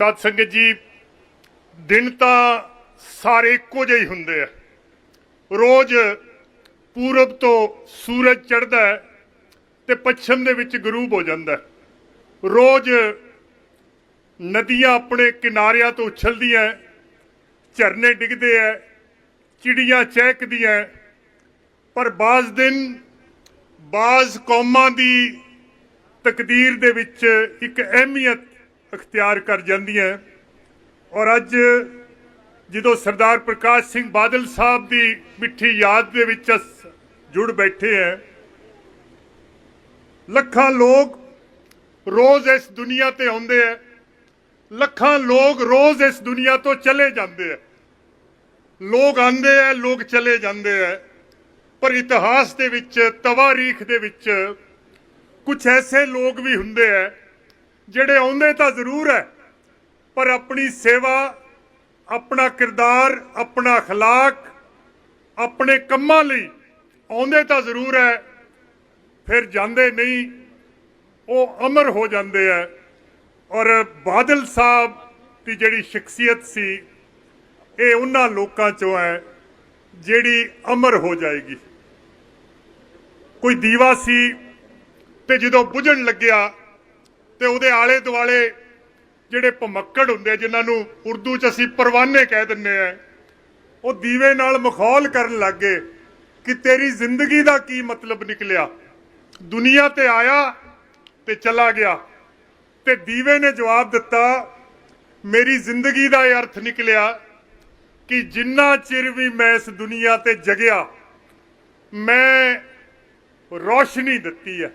ਸਤ ਸੰਗਤ ਜੀ, ਦਿਨ ਤਾਂ ਸਾਰੇ ਇੱਕੋ ਜਿਹੇ ਹੀ ਹੁੰਦੇ ਆ। ਰੋਜ਼ ਪੂਰਬ ਤੋਂ ਸੂਰਜ ਚੜ੍ਹਦਾ ਹੈ ਤੇ ਪੱਛਮ ਦੇ ਵਿੱਚ ਗਰੂਬ ਹੋ ਜਾਂਦਾ ਹੈ। ਰੋਜ਼ ਨਦੀਆਂ ਆਪਣੇ ਕਿਨਾਰਿਆਂ ਤੋਂ ਉਛਲਦੀਆਂ ਝਰਨੇ ਡਿੱਗਦੇ ਐ ਚਿੜੀਆਂ ਚਹਿਕਦੀਆਂ ਪਰ ਬਾਜ਼ ਦਿਨ, ਬਾਜ਼ ਕੌਮਾਂ ਦੀ ਤਕਦੀਰ ਦੇ ਵਿੱਚ ਇੱਕ ਅਹਿਮੀਅਤ ਅਖਤਿਆਰ ਕਰ ਜਾਂਦੀਆਂ ਔਰ ਅੱਜ ਜਦੋਂ ਸਰਦਾਰ ਪ੍ਰਕਾਸ਼ ਸਿੰਘ ਬਾਦਲ ਸਾਹਿਬ ਦੀ ਮਿੱਠੀ ਯਾਦ ਦੇ ਵਿੱਚ ਅਸ ਜੁੜ ਬੈਠੇ ਹੈ, ਲੱਖਾਂ ਲੋਕ ਰੋਜ਼ ਇਸ ਦੁਨੀਆ ਤੇ ਆਉਂਦੇ ਹੈ। ਲੱਖਾਂ ਲੋਕ ਰੋਜ਼ ਇਸ ਦੁਨੀਆ ਤੋਂ ਚਲੇ ਜਾਂਦੇ ਹੈ। ਲੋਕ ਆਉਂਦੇ ਹੈ, ਲੋਕ ਚਲੇ ਜਾਂਦੇ ਹੈ। ਪਰ ਇਤਿਹਾਸ ਦੇ ਵਿੱਚ, ਤਵਾਰੀਖ ਦੇ ਵਿੱਚ ਕੁਝ ਐਸੇ ਲੋਕ ਵੀ ਹੁੰਦੇ ਹੈ ਜਿਹੜੇ ਆਉਂਦੇ ਤਾਂ ਜ਼ਰੂਰ ਹੈ ਪਰ ਆਪਣੀ ਸੇਵਾ ਆਪਣਾ ਕਿਰਦਾਰ ਆਪਣਾ اخلاق ਆਪਣੇ ਕੰਮਾਂ ਲਈ ਆਉਂਦੇ ਤਾਂ ਜ਼ਰੂਰ ਹੈ ਫਿਰ ਜਾਂਦੇ ਨਹੀਂ ਉਹ ਅਮਰ ਹੋ ਜਾਂਦੇ ਹੈ ਔਰ ਬਾਦਲ ਸਾਹਿਬ ਦੀ ਜਿਹੜੀ ਸ਼ਖਸੀਅਤ ਸੀ ਇਹ ਉਹਨਾਂ ਲੋਕਾਂ ਚੋਂ ਹੈ ਜਿਹੜੀ ਅਮਰ ਹੋ ਜਾਏਗੀ ਕੋਈ ਦੀਵਾ ਸੀ ਤੇ ਜਦੋਂ ਬੁਝਣ ਲੱਗਿਆ ਤੇ ਉਹਦੇ ਆਲੇ ਦੁਆਲੇ ਜਿਹੜੇ ਭਮੱਕੜ ਹੁੰਦੇ ਆ, ਜਿਨ੍ਹਾਂ ਨੂੰ ਉਰਦੂ ਚ ਅਸੀਂ ਪਰਵਾਨੇ ਕਹਿ ਦਿੰਨੇ ਆ ਉਹ ਦੀਵੇ ਨਾਲ ਮਖੌਲ ਕਰਨ ਲੱਗੇ ਕਿ ਤੇਰੀ ਜ਼ਿੰਦਗੀ ਦਾ ਕੀ ਮਤਲਬ ਨਿਕਲਿਆ। ਦੁਨੀਆ ਤੇ ਆਇਆ ਤੇ ਚਲਾ ਗਿਆ ਤੇ ਦੀਵੇ ਨੇ ਜਵਾਬ ਦਿੱਤਾ ਮੇਰੀ ਜ਼ਿੰਦਗੀ ਦਾ ਇਹ ਅਰਥ ਨਿਕਲਿਆ ਕਿ ਜਿੰਨਾ ਚਿਰ ਵੀ ਮੈਂ ਇਸ ਦੁਨੀਆ ਤੇ ਜਗਿਆ ਮੈਂ ਰੋਸ਼ਨੀ ਦਿੱਤੀ ਹੈ।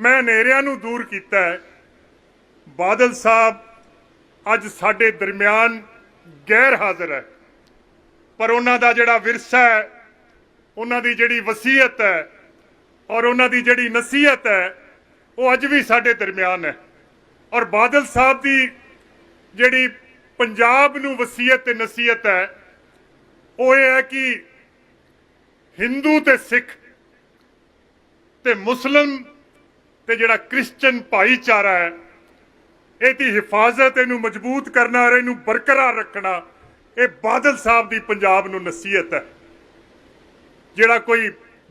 ਮੈਂ ਹਨੇਰਿਆਂ ਨੂੰ ਦੂਰ ਕੀਤਾ ਹੈ। ਬਾਦਲ ਸਾਹਿਬ, ਅੱਜ ਸਾਡੇ ਦਰਮਿਆਨ ਗੈਰ ਹਾਜ਼ਰ ਹੈ। ਪਰ ਉਹਨਾਂ ਦਾ ਜਿਹੜਾ ਵਿਰਸਾ ਹੈ, ਉਹਨਾਂ ਦੀ ਜਿਹੜੀ ਵਸੀਅਤ ਹੈ ਔਰ ਉਹਨਾਂ ਦੀ ਜਿਹੜੀ ਨਸੀਹਤ ਹੈ, ਉਹ ਅੱਜ ਵੀ ਸਾਡੇ ਦਰਮਿਆਨ ਹੈ। ਔਰ ਬਾਦਲ ਸਾਹਿਬ ਦੀ ਜਿਹੜੀ ਪੰਜਾਬ ਨੂੰ ਵਸੀਅਤ ਤੇ ਨਸੀਹਤ ਹੈ, ਉਹ ਇਹ ਹੈ ਕਿ ਹਿੰਦੂ ਤੇ ਸਿੱਖ ਤੇ ਮੁਸਲਮ ਤੇ ਜਿਹੜਾ ਕ੍ਰਿਸਚੀਅਨ ਭਾਈਚਾਰਾ ਹੈ, ਇਹਦੀ ਹਿਫਾਜ਼ਤ, ਇਹਨੂੰ ਮਜ਼ਬੂਤ ਕਰਨਾ ਔਰ ਇਹਨੂੰ ਬਰਕਰਾਰ ਰੱਖਣਾ, ਇਹ ਬਾਦਲ ਸਾਹਿਬ ਦੀ ਪੰਜਾਬ ਨੂੰ ਨਸੀਹਤ ਹੈ। ਜਿਹੜਾ ਕੋਈ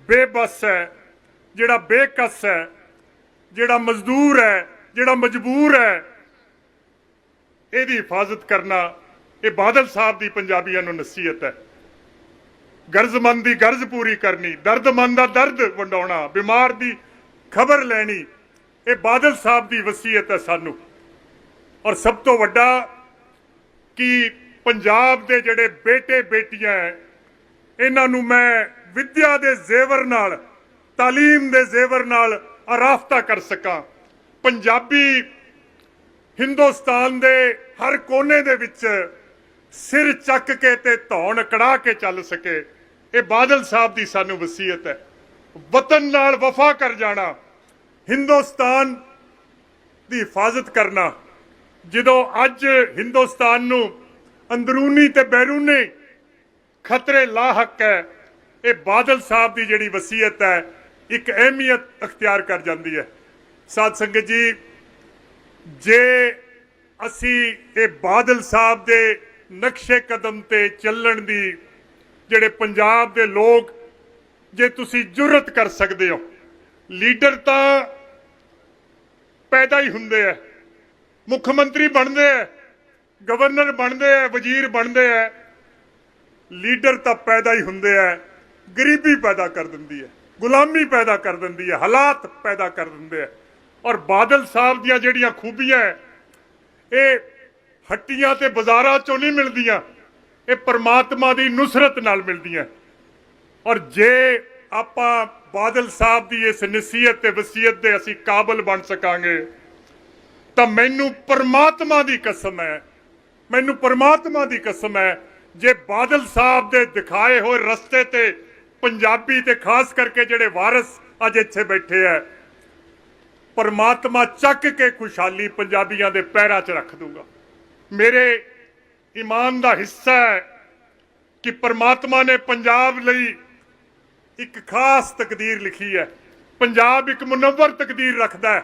ਬੇਬਸ ਹੈ, ਜਿਹੜਾ ਬੇਕਸ ਹੈ, ਜਿਹੜਾ ਮਜ਼ਦੂਰ ਹੈ, ਜਿਹੜਾ ਮਜਬੂਰ ਹੈ, ਇਹਦੀ ਹਿਫਾਜ਼ਤ ਕਰਨਾ, ਇਹ ਬਾਦਲ ਸਾਹਿਬ ਦੀ ਪੰਜਾਬੀਆਂ ਨੂੰ ਨਸੀਹਤ ਹੈ। ਗਰਜ਼ਮੰਦ ਦੀ ਗਰਜ਼ ਪੂਰੀ ਕਰਨੀ ਦਰਦਮੰਦ ਦਾ ਦਰਦ ਵੰਡਾਉਣਾ, ਬਿਮਾਰ ਦੀ ਖਬਰ ਲੈਣੀ, ਇਹ ਬਾਦਲ ਸਾਹਿਬ ਦੀ ਵਸੀਅਤ ਹੈ ਸਾਨੂੰ। ਔਰ ਸਭ ਤੋਂ ਵੱਡਾ ਕਿ ਪੰਜਾਬ ਦੇ ਜਿਹੜੇ ਬੇਟੇ ਬੇਟੀਆਂ ਇਹਨਾਂ ਨੂੰ ਮੈਂ ਵਿਦਿਆ ਦੇ ਜ਼ੇਵਰ ਨਾਲ, ਤਾਲੀਮ ਦੇ ਜ਼ੇਵਰ ਨਾਲ ਆਰਾਫਤਾ ਕਰ ਸਕਾਂ। ਪੰਜਾਬੀ ਹਿੰਦੁਸਤਾਨ ਦੇ ਹਰ ਕੋਨੇ ਦੇ ਵਿੱਚ ਸਿਰ ਚੱਕ ਕੇ ਤੇ ਧੌਣ ਕੜਾ ਕੇ ਚੱਲ ਸਕੇ, ਇਹ ਬਾਦਲ ਸਾਹਿਬ ਦੀ ਸਾਨੂੰ ਵਸੀਅਤ ਹੈ। ਵਤਨ ਨਾਲ ਵਫਾ ਕਰ ਜਾਣਾ, ਹਿੰਦੁਸਤਾਨ ਦੀ ਹਿਫਾਜ਼ਤ ਕਰਨਾ। ਜਦੋਂ ਅੱਜ ਹਿੰਦੁਸਤਾਨ ਨੂੰ ਅੰਦਰੂਨੀ ਤੇ ਬੈਰੂਨੀ ਖਤਰੇ ਲਾਹਕ ਹੈ, ਇਹ ਬਾਦਲ ਸਾਹਿਬ ਦੀ ਜਿਹੜੀ ਵਸੀਅਤ ਹੈ, ਇੱਕ ਅਹਿਮੀਅਤ ਅਖਤਿਆਰ ਕਰ ਜਾਂਦੀ ਹੈ। ਸਾਧ ਸੰਗਤ ਜੀ, ਜੇ ਅਸੀਂ ਇਹ ਬਾਦਲ ਸਾਹਿਬ ਦੇ ਨਕਸ਼ੇ ਕਦਮ ਤੇ ਚੱਲਣ ਦੀ, ਜਿਹੜੇ ਪੰਜਾਬ ਦੇ ਲੋਕ ਜੇ ਤੁਸੀਂ ਜੁਰਤ ਕਰ ਸਕਦੇ ਹੋ। ਲੀਡਰ ਤਾਂ ਪੈਦਾ ਹੀ ਹੁੰਦੇ ਆ ਮੁੱਖ ਮੰਤਰੀ ਬਣਦੇ ਆ ਗਵਰਨਰ ਬਣਦੇ ਆ ਵਜ਼ੀਰ ਬਣਦੇ ਆ ਲੀਡਰ ਤਾਂ ਪੈਦਾ ਹੀ ਹੁੰਦੇ ਆ ਗਰੀਬੀ ਪੈਦਾ ਕਰ ਦਿੰਦੀ ਹੈ ਗੁਲਾਮੀ ਪੈਦਾ ਕਰ ਦਿੰਦੀ ਹੈ ਹਾਲਾਤ ਪੈਦਾ ਕਰ ਦਿੰਦੇ ਆ ਔਰ ਬਾਦਲ ਸਾਹਿਬ ਦੀਆਂ ਜਿਹੜੀਆਂ ਖੂਬੀਆਂ ਹੈ, ਇਹ ਹੱਟੀਆਂ ਤੇ ਬਾਜ਼ਾਰਾਂ ਚੋਂ ਨਹੀਂ ਮਿਲਦੀਆਂ ਇਹ ਪਰਮਾਤਮਾ ਦੀ ਨੁਸਰਤ ਨਾਲ ਮਿਲਦੀਆਂ। ਔਰ ਜੇ ਆਪਾਂ ਬਾਦਲ ਸਾਹਿਬ ਦੀ ਇਸ ਨਸੀਹਤ ਤੇ ਵਸੀਅਤ ਦੇ ਅਸੀਂ ਕਾਬਲ ਬਣ ਸਕਾਂਗੇ, ਤਾਂ ਮੈਨੂੰ ਪਰਮਾਤਮਾ ਦੀ ਕਸਮ ਹੈ, ਮੈਨੂੰ ਪਰਮਾਤਮਾ ਦੀ ਕਸਮ ਹੈ, ਜੇ ਬਾਦਲ ਸਾਹਿਬ ਦੇ ਦਿਖਾਏ ਹੋਏ ਰਸਤੇ ਤੇ ਪੰਜਾਬੀ ਤੇ ਖਾਸ ਕਰਕੇ ਜਿਹੜੇ ਵਾਰਿਸ ਅੱਜ ਇੱਥੇ ਬੈਠੇ ਆ ਪਰਮਾਤਮਾ ਚੱਕ ਕੇ ਖੁਸ਼ਹਾਲੀ ਪੰਜਾਬੀਆਂ ਦੇ ਪੈਰਾਂ 'ਚ ਰੱਖ ਦੂੰਗਾ। ਮੇਰੇ ਇਮਾਨ ਦਾ ਹਿੱਸਾ ਹੈ ਕਿ ਪਰਮਾਤਮਾ ਨੇ ਪੰਜਾਬ ਲਈ ਇੱਕ ਖਾਸ ਤਕਦੀਰ ਲਿਖੀ ਹੈ। ਪੰਜਾਬ ਇੱਕ ਮੁਨਵਰ ਤਕਦੀਰ ਰੱਖਦਾ ਹੈ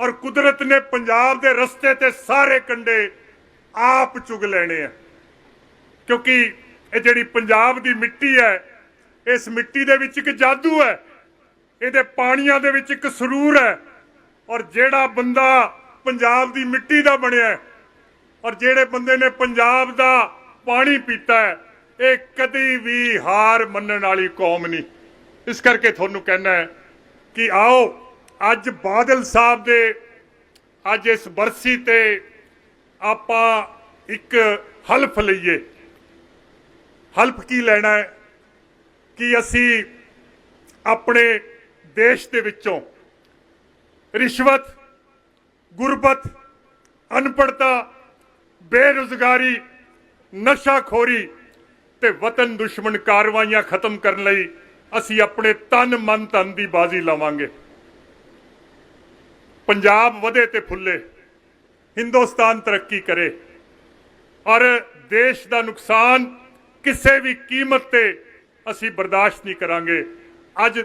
ਔਰ ਕੁਦਰਤ ਨੇ ਪੰਜਾਬ ਦੇ ਰਸਤੇ ਤੇ ਸਾਰੇ ਕੰਡੇ ਆਪ ਚੁਗ ਲੈਣੇ ਆ। ਕਿਉਂਕਿ ਇਹ ਜਿਹੜੀ ਪੰਜਾਬ ਦੀ ਮਿੱਟੀ ਹੈ, ਇਸ ਮਿੱਟੀ ਦੇ ਵਿੱਚ ਇੱਕ ਜਾਦੂ ਹੈ, ਇਹਦੇ ਪਾਣੀਆਂ ਦੇ ਵਿੱਚ ਇੱਕ ਸਰੂਰ ਹੈ ਔਰ ਜਿਹੜਾ ਬੰਦਾ ਪੰਜਾਬ ਦੀ ਮਿੱਟੀ ਦਾ ਬਣਿਆ ਔਰ ਜਿਹੜੇ ਬੰਦੇ ਨੇ ਪੰਜਾਬ ਦਾ ਪਾਣੀ ਪੀਤਾ ਹੈ ਇਹ ਕਦੀ ਵੀ ਹਾਰ ਮੰਨਣ ਵਾਲੀ ਕੌਮ ਨਹੀਂ। ਇਸ ਕਰਕੇ ਤੁਹਾਨੂੰ ਕਹਿਣਾ ਹੈ ਕਿ ਆਓ, ਅੱਜ ਬਾਦਲ ਸਾਹਿਬ ਦੇ, ਅੱਜ ਇਸ ਬਰਸੀ ਤੇ ਆਪਾਂ ਇੱਕ ਹਲਫ ਲਈਏ। ਹਲਫ ਕੀ ਲੈਣਾ ਹੈ? ਕਿ ਅਸੀਂ ਆਪਣੇ ਦੇਸ਼ ਦੇ ਵਿੱਚੋਂ ਰਿਸ਼ਵਤ, ਗੁਰਬਤ ਅਨਪੜਤਾ ਬੇਰੁਜ਼ਗਾਰੀ, ਨਸ਼ਾਖੋਰੀ ਤੇ ਵਤਨ ਦੁਸ਼ਮਣ ਕਾਰਵਾਈਆਂ ਖਤਮ ਕਰਨ ਲਈ ਅਸੀਂ ਆਪਣੇ ਤਨ ਮਨ ਧਨ ਦੀ ਬਾਜ਼ੀ ਲਾਵਾਂਗੇ। ਪੰਜਾਬ ਵਧੇ ਤੇ ਫੁੱਲੇ, ਹਿੰਦੁਸਤਾਨ ਤਰੱਕੀ ਕਰੇ ਔਰ ਦੇਸ਼ ਦਾ ਨੁਕਸਾਨ ਕਿਸੇ ਵੀ ਕੀਮਤ ਤੇ ਅਸੀਂ ਬਰਦਾਸ਼ਤ ਨਹੀਂ ਕਰਾਂਗੇ। ਅੱਜ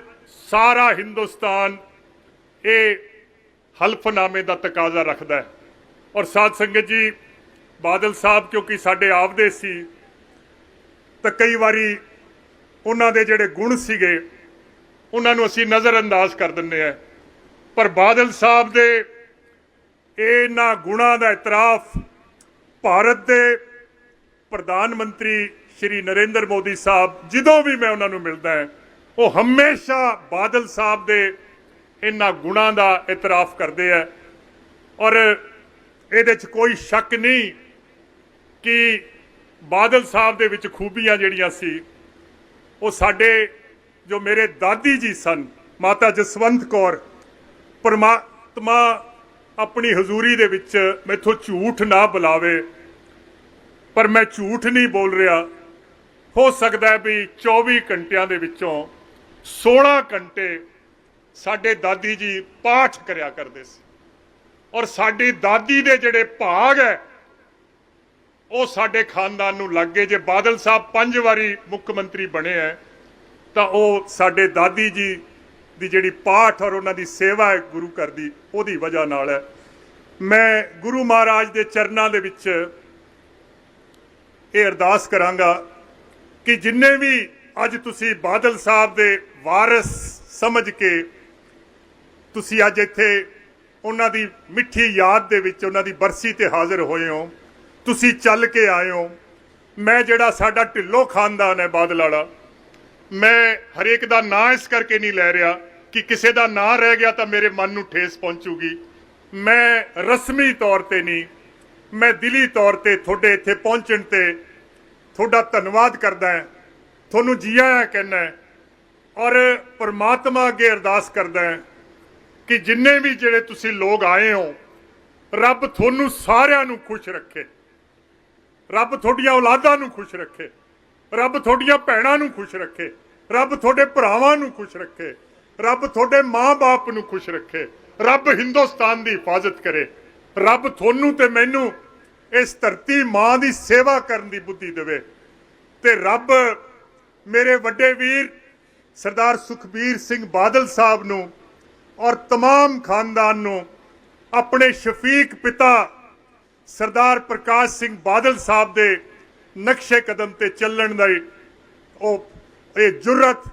ਸਾਰਾ ਹਿੰਦੁਸਤਾਨ ਇਹ ਹਲਫਨਾਮੇ ਦਾ ਤਕਾਜ਼ਾ ਰੱਖਦਾ ਹੈ। ਔਰ ਸਾਧ ਸੰਗਤ ਜੀ, ਬਾਦਲ ਸਾਹਿਬ ਕਿਉਂਕਿ ਸਾਡੇ ਆਪਦੇ ਸੀ ਤਾਂ ਕਈ ਵਾਰੀ ਉਹਨਾਂ ਦੇ ਜਿਹੜੇ ਗੁਣ ਸੀਗੇ, ਉਹਨਾਂ ਨੂੰ ਅਸੀਂ ਨਜ਼ਰ ਅੰਦਾਜ਼ ਕਰ ਦਿੰਦੇ ਆ ਪਰ ਬਾਦਲ ਸਾਹਿਬ ਦੇ ਇਹਨਾਂ ਗੁਣਾਂ ਦਾ ਇਤਰਾਫ ਭਾਰਤ ਦੇ ਪ੍ਰਧਾਨ ਮੰਤਰੀ ਸ਼੍ਰੀ ਨਰਿੰਦਰ ਮੋਦੀ ਸਾਹਿਬ, ਜਦੋਂ ਵੀ ਮੈਂ ਉਹਨਾਂ ਨੂੰ ਮਿਲਦਾ ਹਾਂ, ਉਹ ਹਮੇਸ਼ਾ ਬਾਦਲ ਸਾਹਿਬ ਦੇ ਇਹਨਾਂ ਗੁਣਾਂ ਦਾ ਇਤਰਾਫ ਕਰਦੇ ਆ। ਔਰ ਇਹਦੇ 'ਚ ਕੋਈ ਸ਼ੱਕ ਨਹੀਂ ਕਿ ਬਾਦਲ ਸਾਹਿਬ ਦੇ ਵਿੱਚ ਖੂਬੀਆਂ ਜਿਹੜੀਆਂ ਸੀ, ਉਹ ਸਾਡੇ ਜੋ ਮੇਰੇ ਦਾਦੀ ਜੀ ਸਨ, ਮਾਤਾ ਜਸਵੰਤ ਕੌਰ, ਪਰਮਾਤਮਾ ਆਪਣੀ ਹਜ਼ੂਰੀ ਦੇ ਵਿੱਚ ਮੈਥੋਂ ਝੂਠ ਨਾ ਬੁਲਾਵੇ। ਪਰ ਮੈਂ ਝੂਠ ਨਹੀਂ ਬੋਲ ਰਿਹਾ। ਹੋ ਸਕਦਾ ਹੈ ਵੀ 24 ਘੰਟਿਆਂ ਦੇ ਵਿੱਚੋਂ 16 ਘੰਟੇ ਸਾਡੇ ਦਾਦੀ ਜੀ ਪਾਠ ਕਰਿਆ ਕਰਦੇ ਸੀ। ਔਰ ਸਾਡੀ ਦਾਦੀ ਦੇ ਜਿਹੜੇ ਭਾਗ ਹੈ ਉਹ ਸਾਡੇ ਖਾਨਦਾਨ ਨੂੰ ਲੱਗ ਗਏ। ਜੇ ਬਾਦਲ ਸਾਹਿਬ ਪੰਜ ਵਾਰੀ ਮੁੱਖ ਮੰਤਰੀ ਬਣੇ ਹੈ ਤਾਂ ਉਹ ਸਾਡੇ ਦਾਦੀ ਜੀ ਦੀ ਜਿਹੜੀ ਪਾਠ ਔਰ ਉਹਨਾਂ ਦੀ ਸੇਵਾ ਹੈ ਗੁਰੂ ਘਰ ਦੀ, ਉਹਦੀ ਵਜ੍ਹਾ ਨਾਲ ਹੈ ਮੈਂ ਗੁਰੂ ਮਹਾਰਾਜ ਦੇ ਚਰਨਾਂ ਦੇ ਵਿੱਚ ਇਹ ਅਰਦਾਸ ਕਰਾਂਗਾ ਕਿ ਜਿੰਨੇ ਵੀ ਅੱਜ ਤੁਸੀਂ ਬਾਦਲ ਸਾਹਿਬ ਦੇ ਵਾਰਿਸ ਸਮਝ ਕੇ ਤੁਸੀਂ ਅੱਜ ਇੱਥੇ ਉਹਨਾਂ ਦੀ ਮਿੱਠੀ ਯਾਦ ਦੇ ਵਿੱਚ, ਉਹਨਾਂ ਦੀ ਬਰਸੀ ਤੇ ਹਾਜ਼ਰ ਹੋਏ ਹੋ ਤੁਸੀਂ ਚੱਲ ਕੇ ਆਏ ਹੋ। ਮੈਂ ਜਿਹੜਾ ਸਾਡਾ ਢਿੱਲੋਂ ਖਾਨਦਾਨ ਹੈ ਬਾਦਲ ਵਾਲਾ, ਮੈਂ ਹਰੇਕ ਦਾ ਨਾਂ ਇਸ ਕਰਕੇ ਨਹੀਂ ਲੈ ਰਿਹਾ ਕਿ ਕਿਸੇ ਦਾ ਨਾਂ ਰਹਿ ਗਿਆ ਤਾਂ ਮੇਰੇ ਮਨ ਨੂੰ ਠੇਸ ਪਹੁੰਚੂਗੀ। ਮੈਂ ਰਸਮੀ ਤੌਰ ਤੇ ਨਹੀਂ, ਮੈਂ ਦਿਲੀ ਤੌਰ ਤੇ ਤੁਹਾਡੇ ਇੱਥੇ ਪਹੁੰਚਣ ਤੇ ਤੁਹਾਡਾ ਧੰਨਵਾਦ ਕਰਦਾ ਹਾਂ, ਤੁਹਾਨੂੰ ਜੀ ਆਇਆਂ ਕਹਿੰਦਾ ਔਰ ਪਰਮਾਤਮਾ ਅੱਗੇ ਅਰਦਾਸ ਕਰਦਾ ਕਿ ਜਿੰਨੇ ਵੀ ਜਿਹੜੇ ਤੁਸੀਂ ਲੋਕ ਆਏ ਹੋ, ਰੱਬ ਤੁਹਾਨੂੰ ਸਾਰਿਆਂ ਨੂੰ ਖੁਸ਼ ਰੱਖੇ। ਰੱਬ ਤੁਹਾਡੀਆਂ ਔਲਾਦਾਂ ਨੂੰ ਖੁਸ਼ ਰੱਖੇ ਰੱਬ ਤੁਹਾਡੀਆਂ ਭੈਣਾਂ ਨੂੰ ਖੁਸ਼ ਰੱਖੇ ਰੱਬ ਤੁਹਾਡੇ ਭਰਾਵਾਂ ਨੂੰ ਖੁਸ਼ ਰੱਖੇ ਰੱਬ ਤੁਹਾਡੇ ਮਾਂ-ਬਾਪ ਨੂੰ ਖੁਸ਼ ਰੱਖੇ ਰੱਬ ਹਿੰਦੁਸਤਾਨ ਦੀ ਹਿਫਾਜ਼ਤ ਕਰੇ ਰੱਬ ਤੁਹਾਨੂੰ ਤੇ ਮੈਨੂੰ ਇਸ ਧਰਤੀ ਮਾਂ ਦੀ ਸੇਵਾ ਕਰਨ ਦੀ ਬੁੱਧੀ ਦੇਵੇ ਤੇ ਰੱਬ ਮੇਰੇ ਵੱਡੇ ਵੀਰ ਸਰਦਾਰ ਸੁਖਬੀਰ ਸਿੰਘ ਬਾਦਲ ਸਾਹਿਬ ਨੂੰ ਔਰ तमाम ਖਾਨਦਾਨ ਨੂੰ ਆਪਣੇ ਸ਼ਫੀਕ ਪਿਤਾ ਸਰਦਾਰ ਪ੍ਰਕਾਸ਼ ਸਿੰਘ ਬਾਦਲ ਸਾਹਿਬ ਦੇ ਨਕਸ਼ੇ ਕਦਮ ਤੇ ਚੱਲਣ ਦਾ ਉਹ ਇਹ ਜੁਰਤ